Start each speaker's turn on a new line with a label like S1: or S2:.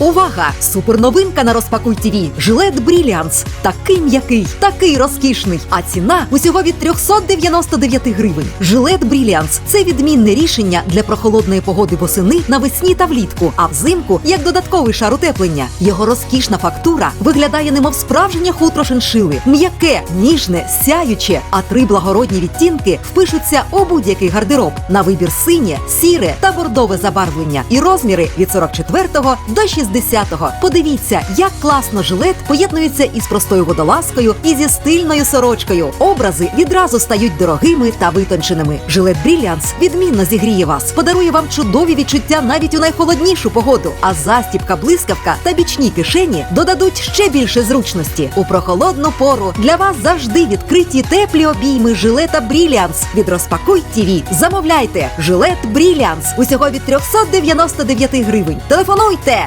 S1: Увага! Суперновинка на розпакуй ТВ. Жилет Бріліанс. Такий м'який, такий розкішний. А ціна усього від 399 гривень. Жилет Бріліанс це відмінне рішення для прохолодної погоди восени навесні та влітку, а взимку як додатковий шар утеплення. Його розкішна фактура виглядає немов справжнє хутро шиншили. М'яке, ніжне, сяюче, а три благородні відтінки впишуться у будь-який гардероб на вибір синє, сіре та бордове забарвлення і розміри від 44 до 60. Подивіться, як класно жилет поєднується із простою водолазкою і зі стильною сорочкою. Образи відразу стають дорогими та витонченими. Жилет Бріліанс відмінно зігріє вас, подарує вам чудові відчуття навіть у найхолоднішу погоду. А застібка, блискавка та бічні кишені додадуть ще більше зручності. У прохолодну пору для вас завжди відкриті теплі обійми жилета Бріліанс від розпакуй ТІВІ. Замовляйте жилет Бріліанс усього від 399 гривень. Телефонуйте